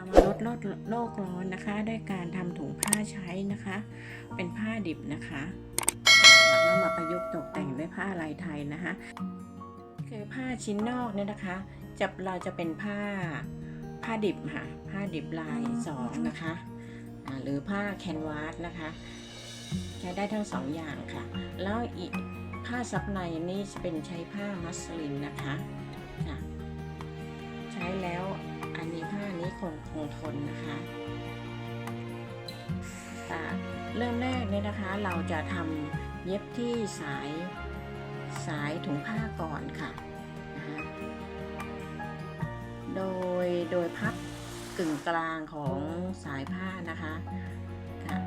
เรามาลดโลกโลกร้อนนะคะ ด้วยการทำถุงผ้าใช้นะคะ เป็นผ้าดิบนะคะแล้วมาประยุกต์ตกแต่งด้วยผ้าลายไทยนะคะคือผ้าชิ้นนอกเนี่ยนะคะจะเราจะเป็นผ้าผ้าดิบค่ะผ้าดิบลายสองนะคะหรือผ้าแคนวาสนะคะ ใช้ได้ทั้งสองอย่างค่ะ แล้วอีกผ้าซับในนี่จะเป็นใช้ผ้ามัสลินนะคะคะใช้แล้ว ผ้านี้คงทนนะคะค่ะเริ่มแรกเนี่ยนะคะเราจะทำเย็บที่สายสายถุงผ้าก่อนค่ะนะคะโดยโดยพับกึ่งกลางของสายผ้านะคะค่ะ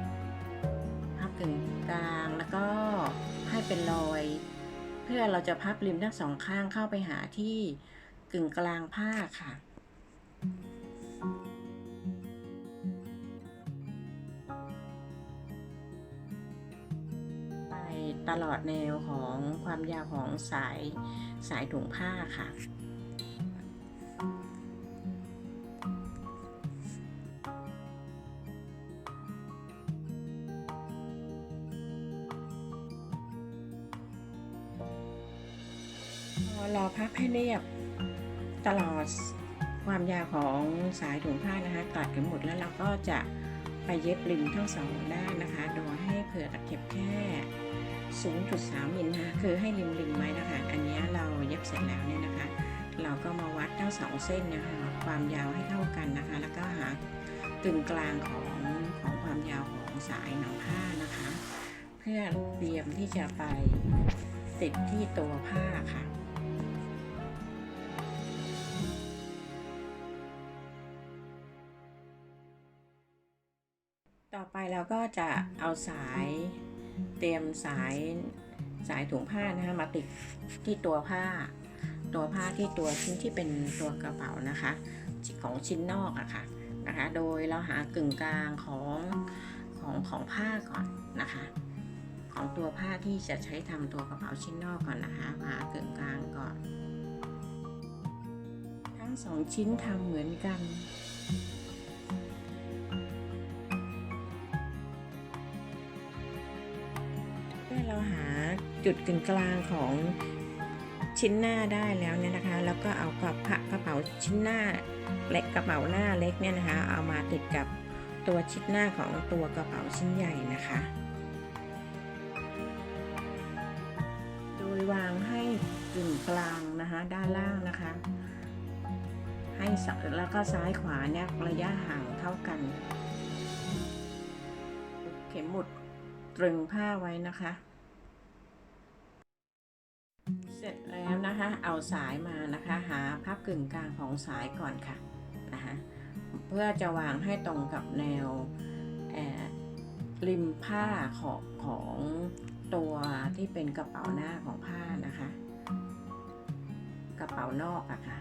พับกึ่งกลางแล้วก็ให้เป็นรอย เพื่อเราจะพับริมทั้งสองข้างเข้าไปหาที่กึ่งกลางผ้าค่ะ ลอดแนวของความยาวของสายสายถุงผ้าค่ะพอพับให้เรียบตลอดความยาวของสายถุงผ้านะคะตัดกันหมดแล้วเราก็จะไปเย็บริมทั้งสองด้านนะคะ โดยให้เผื่อตะเข็บแค่ 0.3มิลนะคะคือให้ริมริมไว้นะคะ อันนี้เราเย็บเสร็จแล้วเนี่ยนะคะ เราก็มาวัดทั้งสองเส้นนะคะ ความยาวให้เท่ากันนะคะ แล้วก็หากึ่งกลางของของความยาวของสายหนังผ้านะคะ เพื่อเตรียมที่จะไปติดที่ตัวผ้าค่ะต่อไปเราก็จะเอาสาย เตรียมสายสายถุงผ้านะคะมาติดที่ตัวผ้า ตัวผ้าที่ตัวชิ้นที่เป็นตัวกระเป๋านะคะ ของชิ้นนอกอะค่ะนะคะ โดยเราหากึ่งกลางของของของผ้าก่อนนะคะ ของตัวผ้าที่จะใช้ทำตัวกระเป๋าชิ้นนอกก่อนนะคะหากึ่งกลางก่อน ทั้งสองชิ้นทำเหมือนกัน จุดกึ่งกลางของชิ้นหน้าได้แล้วเนี่ยนะคะ แล้วก็เอากระเพากระเป๋าชิ้นหน้าเล็กกระเป๋าหน้าเล็กเนี่ยนะคะ เอามาติดกับตัวชิ้นหน้าของตัวกระเป๋าชิ้นใหญ่นะคะ โดยวางให้กึ่งกลางนะคะด้านล่างนะคะ ให้แล้วก็ซ้ายขวาเนี่ยระยะห่างเท่ากัน เข็มหมุดตรึงผ้าไว้นะคะ เสร็จแล้วนะคะ เอาสายมานะคะ หาพับกึ่งกลางของสายก่อนค่ะนะคะเพื่อจะวางให้ตรงกับแนวริมผ้าของของตัวที่เป็นกระเป๋าหน้าของผ้านะคะ กระเป๋านอกอะค่ะ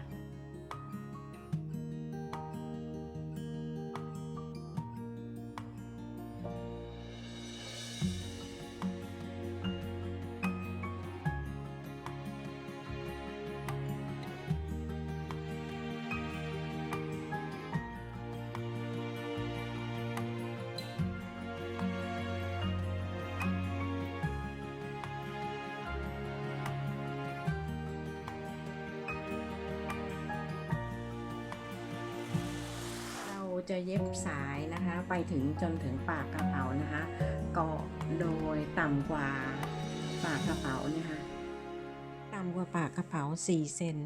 จะเย็บสายนะคะ ไปถึงจนถึงปากกระเป๋านะคะก็โดยต่ำกว่าปากกระเป๋านี่ยค่ะต่ำกว่าปากกระเป๋า 4 เซน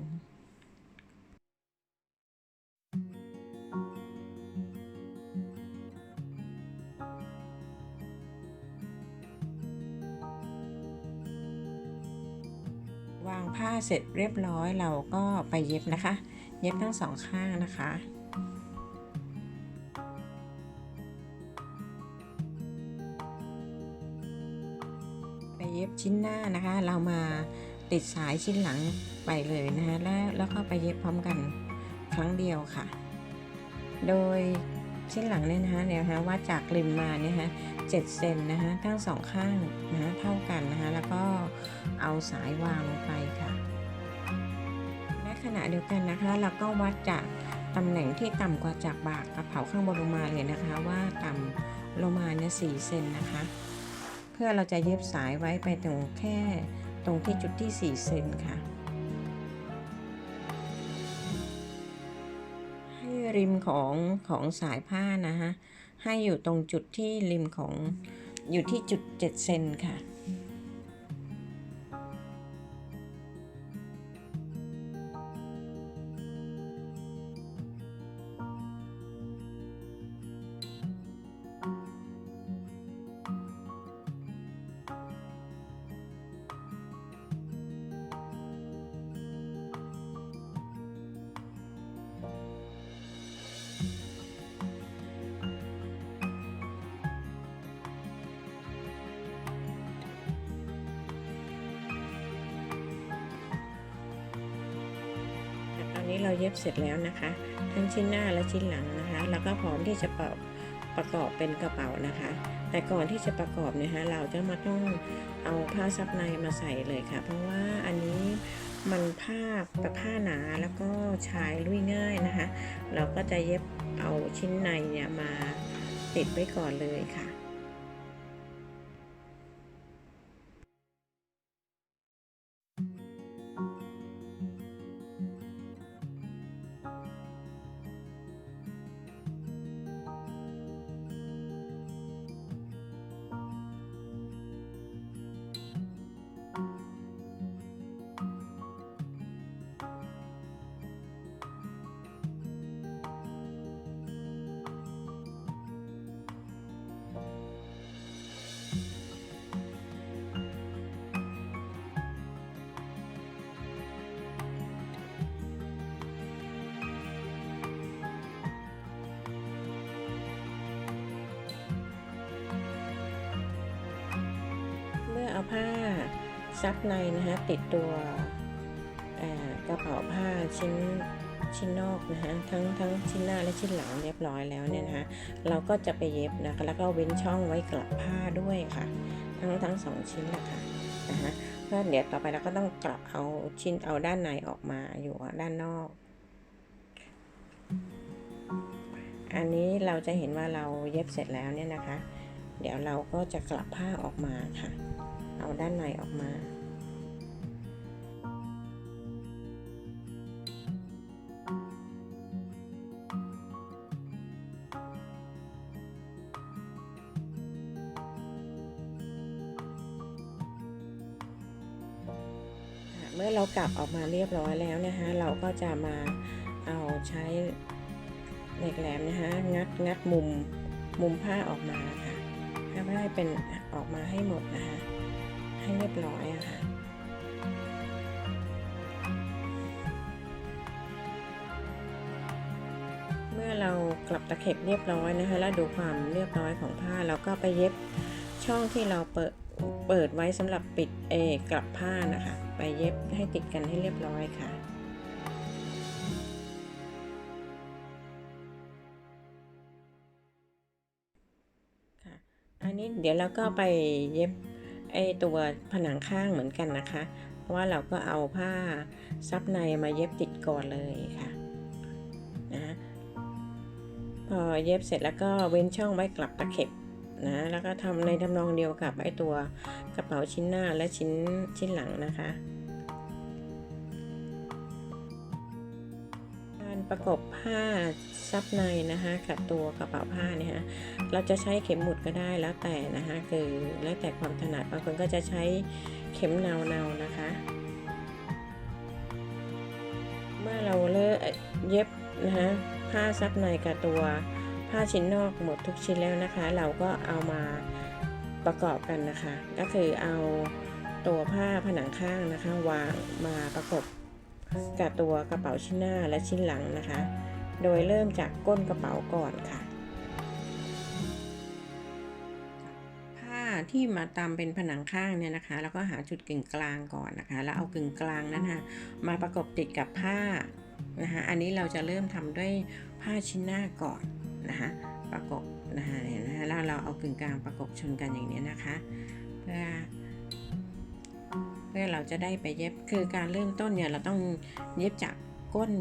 วางผ้าเสร็จเรียบร้อยเราก็ไปเย็บนะคะ เย็บทั้งสองข้างนะคะ บชิ้นหน้านะคะ เรามาติดสายชิ้นหลังไปเลยนะคะแล้วแล้วก็ไปเย็บพร้อมกันครั้งเดียวค่ะ โดยชิ้นหลังเนี่ยนะคะเนี่ยนะวัดจากริมมาเนี่ยนะคะเจ็ดเซนนะคะทั้งสองข้างนะคะเท่ากันนะคะแล้วก็เอาสายวางลงไปค่ะ และขณะเดียวกันนะคะเราก็วัดจากตำแหน่งที่ต่ำกว่าจากบากกระเป๋าข้างบนลงมาเลยนะคะ ว่าต่ำลงมาเนี่ยสี่เซนนะคะ พื่อเราจะเย็บสายไว้ไปตรงแค่ตรงที่จุดที่ 4 เซนค่ะ ให้ริมของของสายผ้านะฮะ ให้อยู่ตรงจุดที่ริมของอยู่ที่จุด 7 เซนค่ะ นี้เราเย็บเสร็จแล้วนะคะ ทั้งชิ้นหน้าและชิ้นหลังนะคะ แล้วก็พร้อมที่จะประประกอบเป็นกระเป๋านะคะ แต่ก่อนที่จะประกอบเนะคะเราจะมาต้องเอาผ้าซับในมาใส่เลยค่ะ เพราะว่าอันนี้มันผ้าแบบผ้าหนาแล้วก็ใชายลุยง่ายนะคะ เราก็จะเย็บเอาชิ้นในเนี่ยมาติดไว้ก่อนเลยค่ะ เมื่อเอาผ้าซับในนะคะติดตัวกระเป๋าผ้าชิ้นชิ้นนอกนะคะทั้งทั้งชิ้นหน้าและชิ้นหลังเรียบร้อยแล้วเนี่ยนะคะเราก็จะไปเย็บนะคะแล้วก็เว้นช่องไว้กลับผ้าด้วยค่ะ ทั้งทั้งสองชิ้นแหละค่ะนะคะเพื่อเดี๋ยวต่อไปเราก็ต้องกลับเอาชิ้นเอาด้านในออกมาอยู่ด้านนอก อันนี้เราจะเห็นว่าเราเย็บเสร็จแล้วเนี่ยนะคะ เดี๋ยวเราก็จะกลับผ้าออกมาค่ะ เอาด้านในออกมา เมื่อเรากลับออกมาเรียบร้อยแล้วนะคะเราก็จะมาเอาใช้เหล็กแหลมนะคะงัดงัดมุมมุมผ้าออกมาค่ะให้เป็นออกมาให้หมดนะคะ ให้เรียบร้อยอะค่ะเมื่อเรากลับตะเข็บเรียบร้อยนะคะ แล้วดูความเรียบร้อยของผ้าเราก็ไปเย็บช่องที่เราเปิดเปิดไว้สำหรับปิดเอกลับผ้านะคะ ไปเย็บให้ติดกันให้เรียบร้อยค่ะค่ะอันนี้เดี๋ยวเราก็ไปเย็บ ไอตัวผนังข้างเหมือนกันนะคะ เพราะว่าเราก็เอาผ้าซับในมาเย็บติดก่อนเลยค่ะนะพอเย็บเสร็จแล้วก็เว้นช่องไว้กลับตะเข็บนะแล้วก็ทำในทำนองเดียวกับไอตัวกระเป๋าชิ้นหน้าและชิ้นชิ้นหลังนะคะ ประกบผ้าซับในนะคะกับตัวกระเป๋าผ้าเนี่ยฮะเราจะใช้เข็มหมุดก็ได้แล้วแต่นะคะคือแล้วแต่ความถนัดบางคนก็จะใช้เข็มนาวๆนนะคะ เมื่อเราเลิกเย็บนะคะผ้าซับในกับตัวผ้าชิ้นนอกหมดทุกชิ้นแล้วนะคะ เราก็เอามาประกอบกันนะคะ ก็คือเอาตัวผ้าผนังข้างนะคะวางมาประกบ กับตัวกระเป๋าชิ้นหน้าและชิ้นหลังนะคะ โดยเริ่มจากก้นกระเป๋าก่อนค่ะ ผ้าที่มาตามเป็นผนังข้างเนี่ยนะคะ แล้วก็หาจุดกึ่งกลางก่อนนะคะ แล้วเอากึ่งกลางนั้นนะมาประกบติดกับผ้านะคะอันนี้เราจะเริ่มทำด้วยผ้าชิ้นหน้าก่อนนะคะประกบนะคะเห็นไหมคะแล้วเราเอากึ่งกลางประกบชนกันอย่างนี้นะคะ เพื่อ พื่อเราจะได้ไปเย็บคือการเริ่มต้นเนี่ยเราต้องเย็บจากก้น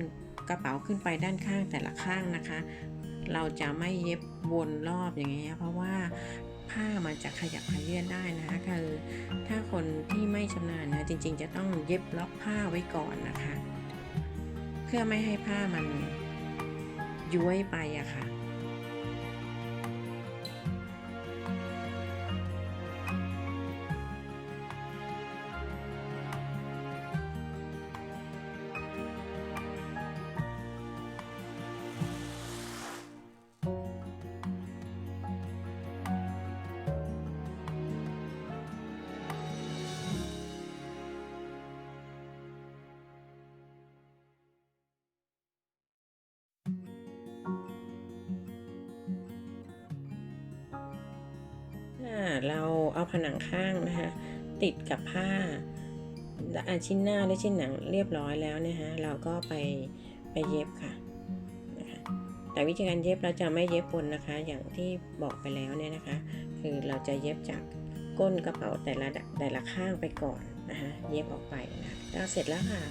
กระเป๋าขึ้นไปด้านข้างแต่ละข้างนะคะ เราจะไม่เย็บวนรอบอย่างเงี้ยเพราะว่าผ้ามันจะขยับขยื่นได้นะคะคือถ้าคนที่ไม่ชำนาญนะจริง ๆ จะต้องเย็บล็อกผ้าไว้ก่อนนะคะ เพื่อไม่ให้ผ้ามันย้วยไปอะค่ะ เราเอาผนังข้างนะคะติดกับผ้าอะชิ้นหน้าและชิ้นหนังเรียบร้อยแล้วนะฮะเราก็ไปไปเย็บค่ะนะคะแต่วิธีการเย็บเราจะไม่เย็บบนนะคะ อย่างที่บอกไปแล้วเนี่ยนะคะ คือเราจะเย็บจากก้นกระเป๋าแต่ละแต่ละข้างไปก่อนนะคะเย็บออกไปนะก็เสร็จแล้วค่ะ